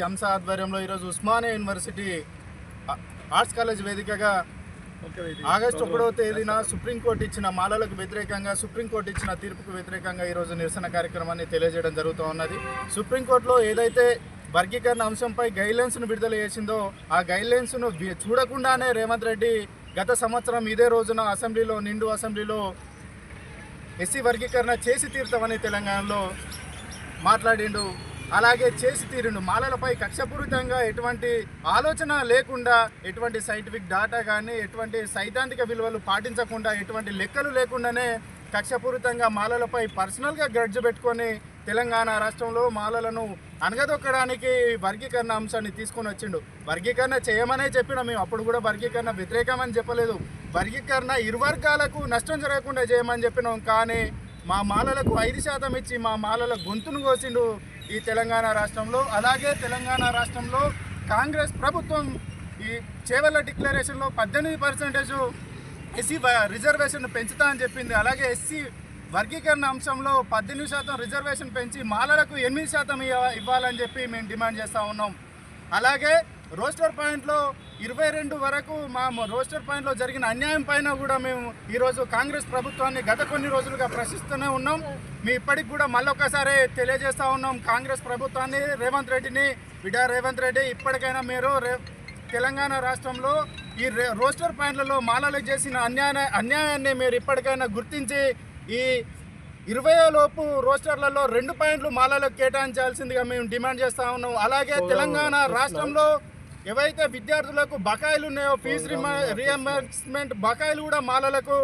హంస ఆధ్వర్యంలో ఈరోజు ఉస్మానియా యూనివర్సిటీ ఆర్ట్స్ కాలేజ్ వేదికగా ఆగస్టు ఒకటవ తేదీన సుప్రీంకోర్టు ఇచ్చిన మాలలకు వ్యతిరేకంగా సుప్రీంకోర్టు ఇచ్చిన తీర్పుకు వ్యతిరేకంగా ఈరోజు నిరసన కార్యక్రమాన్ని తెలియజేయడం జరుగుతూ ఉన్నది. సుప్రీంకోర్టులో ఏదైతే వర్గీకరణ అంశంపై గైడ్లైన్స్ను విడుదల చేసిందో ఆ గైడ్లైన్స్ను చూడకుండానే రేవంత్ రెడ్డి గత సంవత్సరం ఇదే రోజున అసెంబ్లీలో నిండు అసెంబ్లీలో ఎస్సీ వర్గీకరణ చేసి తీరుతామని తెలంగాణలో మాట్లాడిండు. అలాగే చేసి తీరిండు మాలలపై కక్షపూరితంగా ఎటువంటి ఆలోచన లేకుండా ఎటువంటి సైంటిఫిక్ డాటా కానీ ఎటువంటి సైద్ధాంతిక విలువలు పాటించకుండా ఎటువంటి లెక్కలు లేకుండానే కక్షపూరితంగా మాలలపై పర్సనల్గా గడ్జ పెట్టుకొని తెలంగాణ రాష్ట్రంలో మాలలను అనగదొక్కడానికి వర్గీకరణ అంశాన్ని తీసుకొని వచ్చిండు. వర్గీకరణ చేయమనే చెప్పిన మేము అప్పుడు కూడా వర్గీకరణ వ్యతిరేకమని చెప్పలేదు. వర్గీకరణ ఇరు వర్గాలకు నష్టం జరగకుండా చేయమని చెప్పినాం. కానీ మా మాలలకు ఐదు శాతం ఇచ్చి మా మాలల గొంతును కోసిండు. ఈ తెలంగాణ రాష్ట్రంలో అలాగే తెలంగాణ రాష్ట్రంలో కాంగ్రెస్ ప్రభుత్వం ఈ చేవల్ల డిక్లరేషన్లో పద్దెనిమిది పర్సెంటేజ్ ఎస్సీ రిజర్వేషన్ పెంచుతా అని చెప్పింది. అలాగే ఎస్సీ వర్గీకరణ అంశంలో పద్దెనిమిది శాతం రిజర్వేషన్ పెంచి మాలలకు ఎనిమిది శాతం ఇవ్వాలని చెప్పి మేము డిమాండ్ చేస్తూ ఉన్నాం. అలాగే రోస్టర్ పాయింట్లో ఇరవై రెండు వరకు మా రోస్టర్ పాయింట్లో జరిగిన అన్యాయం పైన కూడా మేము ఈరోజు కాంగ్రెస్ ప్రభుత్వాన్ని గత కొన్ని రోజులుగా ప్రశ్నిస్తూనే ఉన్నాం. మీ ఇప్పటికి కూడా మళ్ళొకసారి తెలియజేస్తూ ఉన్నాం. కాంగ్రెస్ ప్రభుత్వాన్ని రేవంత్ రెడ్డిని బిడా రేవంత్ రెడ్డి ఇప్పటికైనా మీరు రే తెలంగాణ రాష్ట్రంలో ఈ రే రోస్టర్ పాయింట్లలో మాలలకు చేసిన అన్యాయ అన్యాయాన్ని మీరు ఇప్పటికైనా గుర్తించి ఈ ఇరవై లోపు రోస్టర్లలో రెండు పాయింట్లు మాలలకు కేటాయించాల్సిందిగా మేము డిమాండ్ చేస్తా ఉన్నాం. అలాగే తెలంగాణ రాష్ట్రంలో ఏవైతే విద్యార్థులకు బకాయిలు ఉన్నాయో ఫీజు రియంబర్స్మెంట్ బకాయిలు కూడా మాలలకు